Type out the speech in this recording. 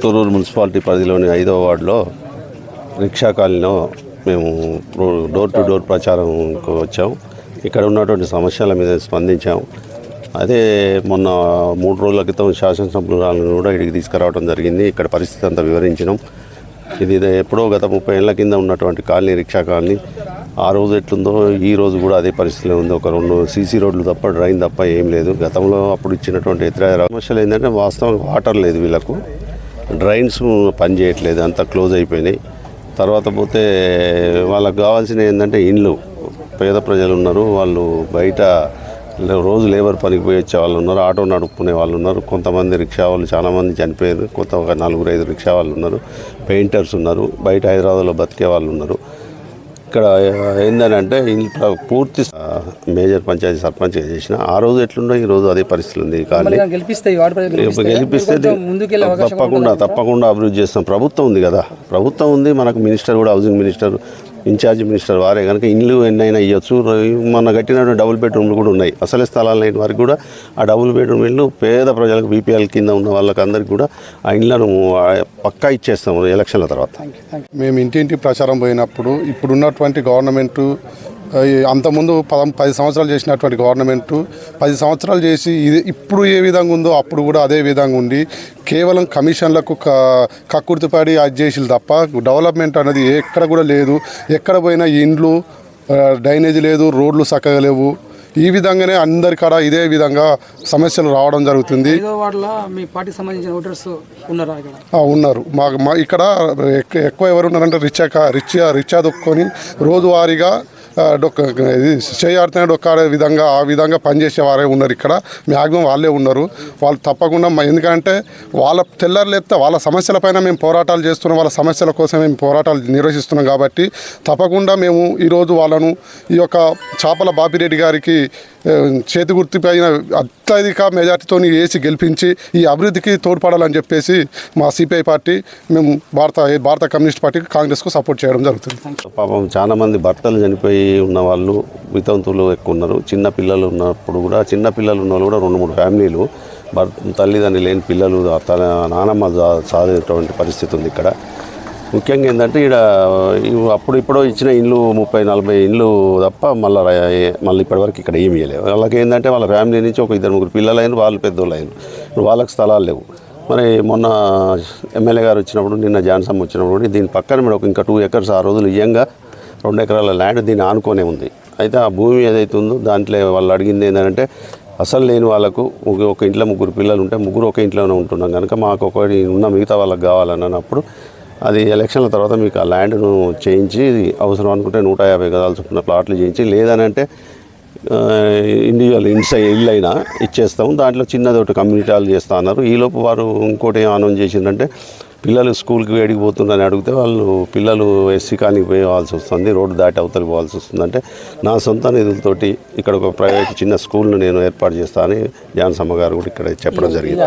తూరూరు municipality పరిధిలోని ఐదవ వార్డులో రిక్షా కాలనీలో మేము డోర్ టు డోర్ ప్రచారంకు వచ్చాము ఇక్కడ ఉన్నటువంటి సమస్యల మీద స్పందించాము అదే మొన్న మూడు రోజుల క్రితం శాసనసభ్యులను కూడా ఇక్కడికి తీసుకురావడం జరిగింది. ఇక్కడ పరిస్థితి అంతా వివరించినాం. ఇది ఎప్పుడో గత ముప్పై ఏళ్ళ కింద ఉన్నటువంటి కాలనీ రిక్షా కాలనీ. ఆ రోజు ఎట్లుందో ఈ రోజు కూడా అదే పరిస్థితిలో ఉంది. ఒక రెండు సీసీ రోడ్లు తప్ప డ్రైన్ తప్ప ఏం లేదు. గతంలో అప్పుడు ఇచ్చినటువంటి ఇతర సమస్యలు ఏంటంటే వాస్తవం వాటర్ లేదు వీళ్ళకు. డ్రైన్స్ పని చేయట్లేదు అంతా క్లోజ్ అయిపోయినాయి. తర్వాత పోతే వాళ్ళకి కావాల్సిన ఏంటంటే ఇండ్లు. పేద ప్రజలు ఉన్నారు వాళ్ళు బయట రోజు లేబర్ పనికి పోయి వచ్చే వాళ్ళు ఉన్నారు ఆటో నడుపుకునే వాళ్ళు ఉన్నారు. కొంతమంది రిక్షా వాళ్ళు చాలామంది చనిపోయారు. కొత్త ఒక నలుగురు ఐదు రిక్షా వాళ్ళు ఉన్నారు. పెయింటర్స్ ఉన్నారు. బయట హైదరాబాద్లో బతికే వాళ్ళు ఉన్నారు. ఇక్కడ ఏందని అంటే ఇల్లు ప్ర- పూర్తి మేజర్ పంచాయతీ సర్పంచ్ చేసిన. ఆ రోజు ఎట్లుండో ఈ రోజు అదే పరిస్థితి ఉంది మళ్ళీ గెలిపిస్తే తప్పకుండా తప్పకుండా అభివృద్ధి చేస్తాం. ప్రభుత్వం ఉంది కదా. ప్రభుత్వం ఉంది మనకు మినిస్టర్ కూడా హౌసింగ్ మినిస్టర్ ఇన్ఛార్జ్ మినిస్టర్ వారే కనుక ఇండ్లు ఎన్నైనా ఇవ్వచ్చు మన కట్టినటువంటి డబుల్ బెడ్రూమ్లు కూడా ఉన్నాయి. అసలే స్థలాలు లేని వారికి కూడా ఆ డబుల్ బెడ్రూమ్ ఇల్లు పేద ప్రజలకు బీపీఎల్ కింద ఉన్న వాళ్ళకందరికీ కూడా ఆ ఇళ్ళను పక్కా ఇచ్చేస్తాము ఎలక్షన్ల తర్వాత. మేము ఇంటింటి ప్రచారం పోయినప్పుడు ఇప్పుడున్నటువంటి గవర్నమెంటు అంతకుముందు పదం పది సంవత్సరాలు చేసినటువంటి గవర్నమెంటు పది సంవత్సరాలు చేసి ఇది ఇప్పుడు ఏ విధంగా ఉందో అప్పుడు కూడా అదే విధంగా ఉండి కేవలం కమిషన్లకు క కక్కుర్తిపడి అది చేసిలు తప్ప డెవలప్మెంట్ అనేది ఎక్కడ కూడా లేదు. ఎక్కడ పోయినా ఇండ్లు డ్రైనేజ్ లేదు రోడ్లు చక్కగా లేవు. ఈ విధంగానే అందరికాడ ఇదే విధంగా సమస్యలు రావడం జరుగుతుంది. ఉన్నారా ఉన్నారు. మా ఇక్కడ ఎక్- ఎక్కువ ఎవరు ఉన్నారంటే రిచ్చా కా- రిచ్చా రిచ్చా దొక్కుని రోజువారీగా డొక్క ఇది చేయాడుతూనే డొక్కాడే విధంగా ఆ విధంగా పనిచేసే వారే ఉన్నారు ఇక్కడ. మ్యాక్సిమం వాళ్ళే ఉన్నారు. వాళ్ళు తప్పకుండా మా- ఎందుకంటే వాళ్ళ తెల్లారు వాళ్ళ సమస్యలపైన మేము పోరాటాలు చేస్తున్నాం. వాళ్ళ సమస్యల కోసం మేము పోరాటాలు నిర్వహిస్తున్నాం కాబట్టి తప్పకుండా మేము ఈరోజు వాళ్ళను ఈ యొక్క చాపల బాపిరెడ్డి గారికి చేతి గుర్తుపైన అత్యధిక మెజార్టీతో వేసి గెలిపించి ఈ అభివృద్ధికి తోడ్పడాలని చెప్పేసి మా సిపిఐ పార్టీ మేము భారత భారత కమ్యూనిస్ట్ పార్టీకి కాంగ్రెస్కు సపోర్ట్ చేయడం జరుగుతుంది. పాపం చాలా మంది భర్తలు చనిపోయి ఉన్న వాళ్ళు వితంతువులు ఎక్కువ ఉన్నారు చిన్న పిల్లలు ఉన్నప్పుడు కూడా చిన్న పిల్లలు ఉన్న వాళ్ళు కూడా రెండు మూడు ఫ్యామిలీలు. భర్త తల్లిదండ్రులు లేని పిల్లలు తన నానమ్మ సా- సాధేటువంటి పరిస్థితి ఉంది ఇక్కడ. ముఖ్యంగా ఏంటంటే ఇక్కడ అప్పుడు ఇప్పుడో ఇచ్చిన ఇండ్లు ముప్పై నలభై ఇండ్లు తప్ప మళ్ళీ మళ్ళీ ఇప్పటివరకు ఇక్కడ ఏమి ఇవ్వలేవు వాళ్ళకి ఏంటంటే వాళ్ళ ఫ్యామిలీ నుంచి ఒక ఇద్దరు ముగ్గురు పిల్లలు అయిన వాళ్ళు పెద్దోళ్ళు అయిన ఇప్పుడు వాళ్ళకి స్థలాలు లేవు. మరి మొన్న ఎమ్మెల్యే గారు వచ్చినప్పుడు నిన్న జాన్సమ్ వచ్చినప్పుడు దీని పక్కన మీరు ఒక ఇంకా టూ ఎకర్స్ ఆ రోజులు ఇయ్యంగా రెండు ఎకరాల ల్యాండ్ దీన్ని ఆనుకొనే ఉంది. అయితే ఆ భూమి ఏదైతే ఉందో దాంట్లో వాళ్ళు అడిగింది ఏంటంటే అసలు లేని వాళ్ళకు ఒక- ఇంట్లో ముగ్గురు పిల్లలు ఉంటే ముగ్గురు ఒక ఇంట్లోనే ఉంటున్నాం. కనుక మాకు ఒకటి ఉన్న మిగతా వాళ్ళకి కావాలని అన్నప్పుడు అది ఎలక్షన్ల తర్వాత మీకు ఆ ల్యాండ్ను చేయించి అవసరం అనుకుంటే నూట యాభై గదాలు చొప్పున ప్లాట్లు చేయించి లేదనంటే ఇండివిజువల్ ఇన్సై ఇల్లు అయినా ఇచ్చేస్తాము దాంట్లో చిన్నది ఒకటి కమ్యూనిటీ హాల్ చేస్తా అన్నారు. ఈలోపు వారు ఇంకోటి ఏం అనౌన్స్ చేసిందంటే పిల్లలు స్కూల్కి వేడికి పోతుందని అడిగితే వాళ్ళు పిల్లలు ఎస్సీ కానికి పోవాల్సి వస్తుంది రోడ్డు దాటి అవతలి పోవాల్సి వస్తుంది అంటే నా సొంత నిధులతోటి ఇక్కడ ఒక ప్రైవేట్ చిన్న స్కూల్ను నేను ఏర్పాటు చేస్తానని జాన్సమ్మ గారు కూడా ఇక్కడ చెప్పడం జరిగింది.